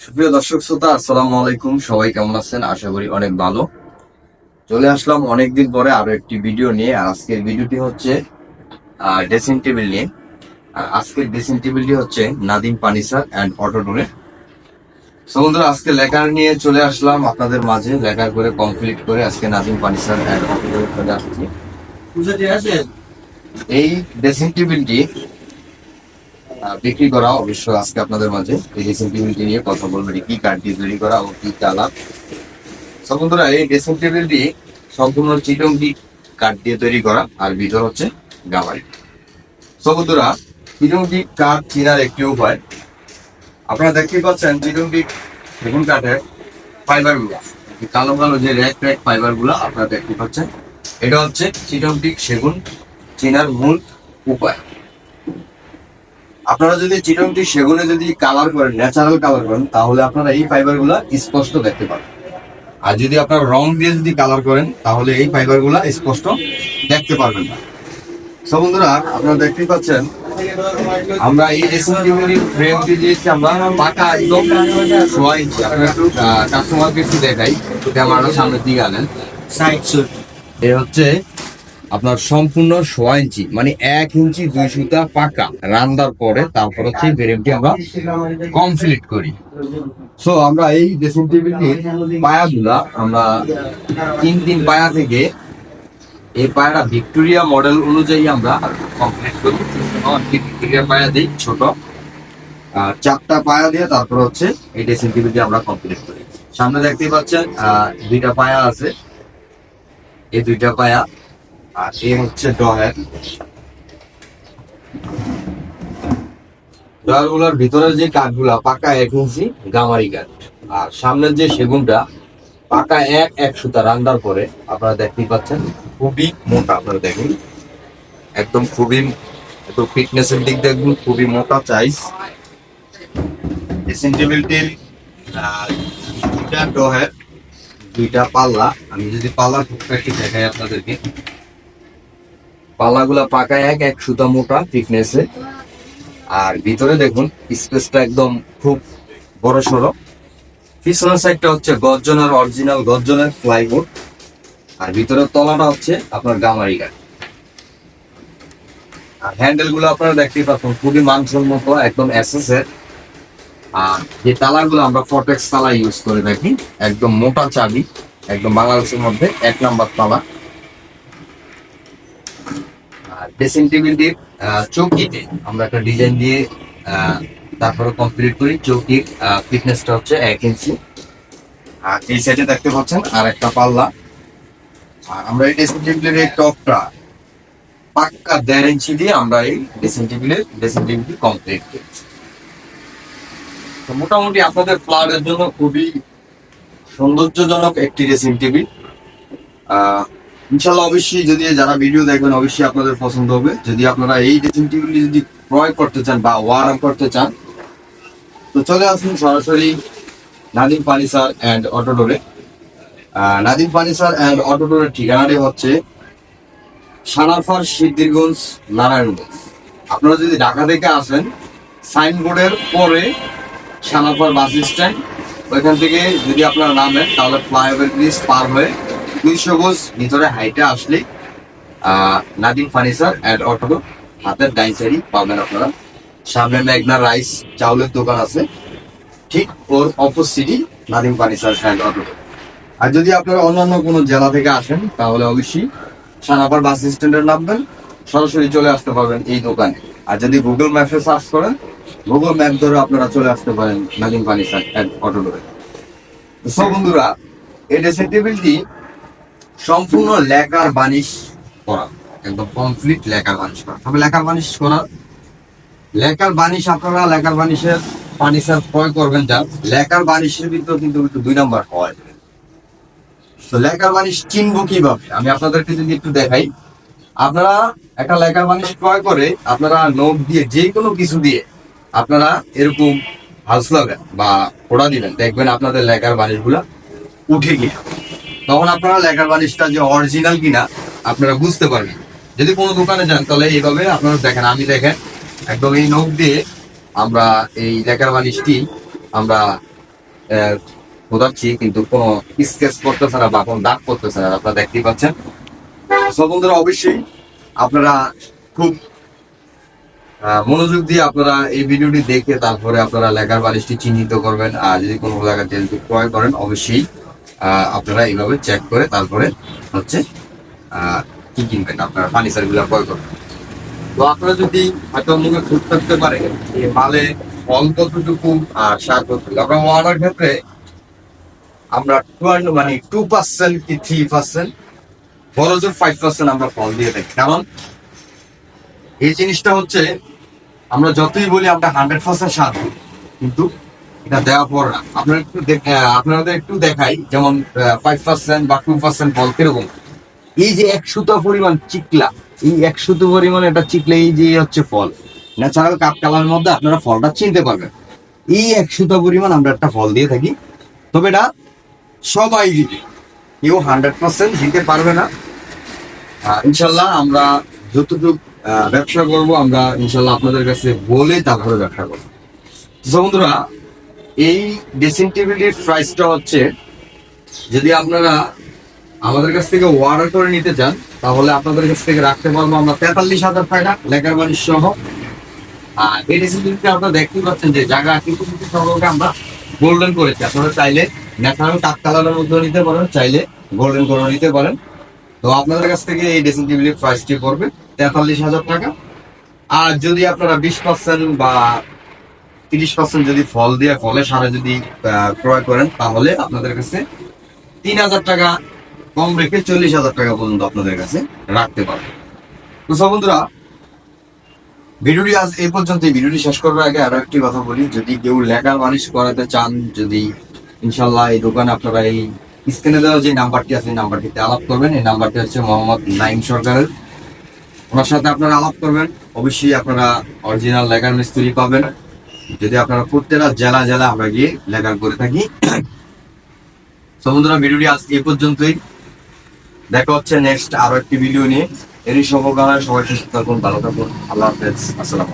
সুপ্রিয় দর্শক শ্রোতা আসসালামু আলাইকুম। সবাই কেমন আছেন? আশা করি অনেক ভালো। চলে আসলাম অনেকদিন পরে আরও একটি ভিডিও নিয়ে। আর আজকের ভিডিওটি হচ্ছে ড্রেসিং টেবিল নিয়ে। আর আজকের ড্রেসিং টেবিলটি হচ্ছে নাদিম পানিসার অ্যান্ড অটোডোরে সো বন্ধুরা আজকে লেখার নিয়ে চলে আসলাম আপনাদের মাঝে। লেখার করে কমপ্লিট করে আজকে নাদিম পানিসার অ্যান্ড অটোডোরে চলে আসছি। এই ড্রেসিং টেবিলটি বিক্রি করা অবশ্য আজকে আপনাদের মাঝে। এই ড্রেসিং টেবিলটি নিয়ে কথা বলব কি কাঠ দিয়ে তৈরি করা ও কি কালার সব এই ড্রেসিং টেবিলটি সম্পূর্ণ চিটংটি কাঠ দিয়ে তৈরি করা, আর ভিতর হচ্ছে গামারি। বন্ধুরা চিটংটি কাঠ চিনার একটি উপায়। আপনারা দেখতে পাচ্ছেন চিটংটি সেগুন কাঠের ফাইবার কালো কালো যে র্যাক ফাইবারগুলো আপনারা দেখতে পাচ্ছেন, এটা হচ্ছে চিটংটি সেগুন চিনার মূল উপায়। আপনারা যদি চিরংটি সেগুনে যদি কালার করেন ন্যাচারাল কালার করেন, তাহলে আপনারা এই ফাইবারগুলা স্পষ্ট দেখতে পাবেন। আর যদি আপনারা রং দিয়ে যদি কালার করেন, তাহলে এই ফাইবারগুলা স্পষ্ট দেখতে পারবেন না। সো বন্ধুরা, আপনারা দেখতেই পাচ্ছেন, আমরা এই এসএমটি ফ্রেমটি দিয়েছি আমরা পাকা একদম ইঞ্চি আপনারা একটু কাস্টমারকে একটু দেখাই ক্যামেরাটা সামনের দিকে আনেন। এ হচ্ছে আপনার সম্পূর্ণ সোয়া ইঞ্চি মানে এক ইঞ্চি দুই সুতা পাকা। রান্দার পরে তারপর হচ্ছে ফ্রেমটি আমরা কমপ্লিট করি। সো আমরা এই ড্রেসিং টেবিলটির পায়াগুলা আমরা তিন তিন পায়া থেকে এই পায়াটা ভিক্টোরিয়া মডেল অনুযায়ী আমরা কমপ্লিট করি। ভিক্টোরিয়া পায়া দিই, ছোট। আর চারটা পায়া দিয়ে তারপর হচ্ছে এই ড্রেসিং টেবিলটি আমরা কমপ্লিট করি। সামনে দেখতেই পাচ্ছেন দুইটা পায়া আছে। এই দুইটা পায়া আর এই হচ্ছে ডহের ডয়ারগুলোর ভিতরে যে কাঠগুলা, পাকা এক ইঞ্চি গামারি কাঠ। আর সামনের যে সেগুনটা, পাকা এক এক সুতা রান্দার পরে আপনারা দেখতেই পাচ্ছেন, খুবই মোটা, আপনারা দেখুন। একদম খুবই, একটু ফিটনেসের দিক দেখুন, খুবই মোটা চাইস ড্রেসিং টেবিলটির দুইটা ডহের দুইটা পাল্লা। আমি যদি পাল্লা টুকটাকি দেখাই আপনাদেরকে। পাল্লাগুলা পাকা এক এক সুতা মোটা থিকনেসে আর ভিতরে দেখুন স্পেসটা একদম খুব বড় সড়ো পিছনের সাইডটা হচ্ছে গর্জনের অরিজিনাল গর্জনের প্লাইউড আর ভিতরের তলাটা হচ্ছে আপনার গামারি গাড়ি আর হ্যান্ডেলগুলো আপনারা দেখতেই পাচ্ছেন, খুবই মাংসের মতো একদম এসএস এর। আর যে তালাগুলো আমরা ফটেক্স তালা ইউজ করে থাকি, একদম মোটা চাবি, একদম বাংলাদেশের মধ্যে এক নাম্বার তালা ড্রেসিং টেবিলটির চৌকিতে আমরা একটা ডিজাইন দিয়ে তারপরে কমপ্লিট করি। চৌকির ফিটনেসটা হচ্ছে এক ইঞ্চি আর এই সাইডে দেখতে পাচ্ছেন আর একটা পাল্লা। আর আমরা এই ড্রেসিং টেবিলের এই টপটা পাক্কা দেড় ইঞ্চি দিয়ে আমরা এই ড্রেসিং টেবিলের ড্রেসিং টেবিলটি কমপ্লিট করেছি তো মোটামুটি আপনাদের ফ্লাওয়ারের জন্য খুবই সৌন্দর্যজনক একটি ড্রেসিং টেবিল ইনশাল্লাহ অবশ্যই যদি যারা ভিডিও দেখবেন, অবশ্যই আপনাদের পছন্দ হবে। যদি আপনারা এই ড্রেসিং টেবিলটি যদি ক্রয় করতে চান বা ওয়ার করতে চান, তো চলে আসুন সরাসরি নাদিম ফার্নিচার অ্যান্ড অটোডোরে নাদিম ফার্নিচার অ্যান্ড অটোডোরের ঠিকানাটি হচ্ছে সানারফার সিদ্ধিরগঞ্জ নারায়ণগঞ্জ আপনারা যদি ঢাকা থেকে আসেন, সাইনবোর্ডের পরে সানারফার বাস স্ট্যান্ড, ওইখান থেকে যদি আপনারা নামেন, তাহলে ফ্লাইওভার ব্রিজ পার হয়ে দুইশো গোজ ভিতরে হাইটে আসলে নাদিম ফার্নিচার অ্যান্ড অটো হাতের ডাইন সাইডই পাবেন আপনারা। সামনে মেঘনা রাইস চাউলের দোকান আছে। ঠিক ওর অপোজিটই নাদিম ফার্নিচার অ্যান্ড অটো আর যদি আপনারা অন্যান্য কোনো জেলা থেকে আসেন, তাহলে অবশ্যই সানাপার বাস স্ট্যান্ডের নামবেন, সরাসরি চলে আসতে পারবেন এই দোকানে। আর যদি গুগল ম্যাপে সার্চ করেন গুগল ম্যাপ ধরে আপনারা চলে আসতে পারেন নাদিম ফার্নিচার অ্যান্ড অটো সব বন্ধুরা, এই ড্রেসিং টেবিলটি সম্পূর্ণ লেকার বানিশ করা, একদম কমপ্লিট লেকার বানিশ করা। তবে লেকার বানিশ করা লেকার বানিশ আপনারা লেকার বানিশের ফার্নিচার ক্রয় করবেন যা লেকার বানিশের ভিতরে কিন্তু দুই নাম্বার হয়। তো লেকার বানিশ চিনবো কীভাবে? আমি আপনাদেরকে যদি একটু দেখাই, আপনারা একটা লেকার বানিশ ক্রয় করে আপনারা নোট দিয়ে যে কোনো কিছু দিয়ে আপনারা এরকম হাউস লাগান বা ফোড়া দিবেন। দেখবেন আপনাদের লেকার বানিশগুলা উঠে গিয়ে। তখন আপনারা লেখার বালিশটা যে অরিজিনাল কিনা, আপনারা বুঝতে পারবেন। যদি কোনো দোকানে যান, তাহলে এইভাবে আপনারা দেখেন, আমি দেখেন, একদম এই নখ দিয়ে আমরা এই লেখার বালিশটি আমরা খোদাচ্ছি, কিন্তু কোনো স্কেচ করতেছে না বা কোনো দাগ করতেছে না, আপনারা দেখতেই পাচ্ছেন। সব বন্ধুরা, অবশ্যই আপনারা খুব মনোযোগ দিয়ে আপনারা এই ভিডিওটি দেখে তারপরে আপনারা লেখার বালিশটি চিহ্নিত করবেন। আর যদি কোনো জায়গায় ক্রয় করেন, অবশ্যই আপনারা এইভাবে চেক করে তারপরে হচ্ছে কি কিনবেন আপনারা ফার্নিচারগুলো ক্রয় করবেন। তো আপনারা যদি হয়তো মুখে খুঁজ থাকতে পারে মালে ফল কতটুকু আর শাক কতটুকু, আমরা ওয়ার্ডার ক্ষেত্রে আমরা টু মানে টু পার্সেন্ট কি থ্রি পার্সেন্ট বড় জোর ফাইভ পার্সেন্ট আমরা ফল দিয়ে থাকি। কারণ এই জিনিসটা হচ্ছে, আমরা যতই বলি আমরা হান্ড্রেড পার্সেন্ট সার কিন্তু এটা দেওয়া পর আপনারা একটু আপনাদের একটু দেখাই, যেমন ফাইভ পার্সেন্ট বা টু পার্সেন্ট ফল কীরকম। এই যে এক সুতো পরিমাণ চিকলা, এই এক সুতো পরিমাণ এটা চিকলা, এই যে হচ্ছে ফল। ন্যাচারাল কাপ কালারের মধ্যে আপনারা ফলটা চিনতে পারবেন। এই এক সুতো পরিমাণ আমরা একটা ফল দিয়ে থাকি। তবে এটা সবাই দিবে কেউ হান্ড্রেড পার্সেন্ট দিতে পারবে না। ইনশাল্লাহ আমরা যতটুকু ব্যবসা করব, আমরা ইনশাল্লাহ আপনাদের কাছে বলে তারপরে ব্যবসা করব। বন্ধুরা এই টেবিলের প্রাইসটা হচ্ছে, যদি আপনারা আমাদের কাছ থেকে অর্ডার করে নিতে চান, তাহলে আপনাদের কাছ থেকে রাখতে পারব আমরা তেতাল্লিশ হাজার টাকা লেখার বাড়ির সহ। আর এই টেবিলটা আপনারা দেখতেই পাচ্ছেন যে জায়গা কিন্তু সহকে আমরা গোল্ডেন করেছি। আপনারা চাইলে ন্যাচারাল কাঠ কালারের মধ্যে নিতে পারেন, চাইলে গোল্ডেন করে নিতে পারেন। তো আপনাদের কাছ থেকে এই টেবিলের প্রাইসটি পড়বে তেতাল্লিশ হাজার টাকা। আর যদি আপনারা বিশ পার্সেন্ট বা তিরিশ পার্সেন্ট যদি ফল দিয়ে ফলের সারে যদি ক্রয় করেন, তাহলে আপনাদের কাছে তিন হাজার টাকা, কম রেখে চল্লিশ হাজার টাকা পর্যন্ত আপনাদের কাছে রাখতে পারবেন তো সব বন্ধুরা, ভিডিওটি আজ এই পর্যন্ত ভিডিওটি শেষ করার আগে আরও একটি কথা বলি, যদি কেউ লেখার মালিশ করাতে চান, যদি ইনশাল্লাহ এই দোকানে আপনারা এই স্ক্রিনে দেওয়া যে নাম্বারটি আছে, এই নাম্বারটিতে আলাপ করবেন। এই নাম্বারটি হচ্ছে মোহাম্মদ নাইম সরকারের। ওনার সাথে আপনারা আলাপ করবেন। অবশ্যই আপনারা অরিজিনাল লেখার মিস্ত্রি পাবেন। যদি আপনারা প্রত্যেকটা জেলা জেলা আমরা গিয়ে লেখা করে থাকি। তো বন্ধুরা, ভিডিওটি আজ এই পর্যন্তই। দেখা হচ্ছে নেক্সট আরও একটি ভিডিও নিয়ে। এরই শুভকামনায় সবাই সুস্থ থাকুন, ভালো থাকুন। আল্লাহ হাফেজ। আসসালামু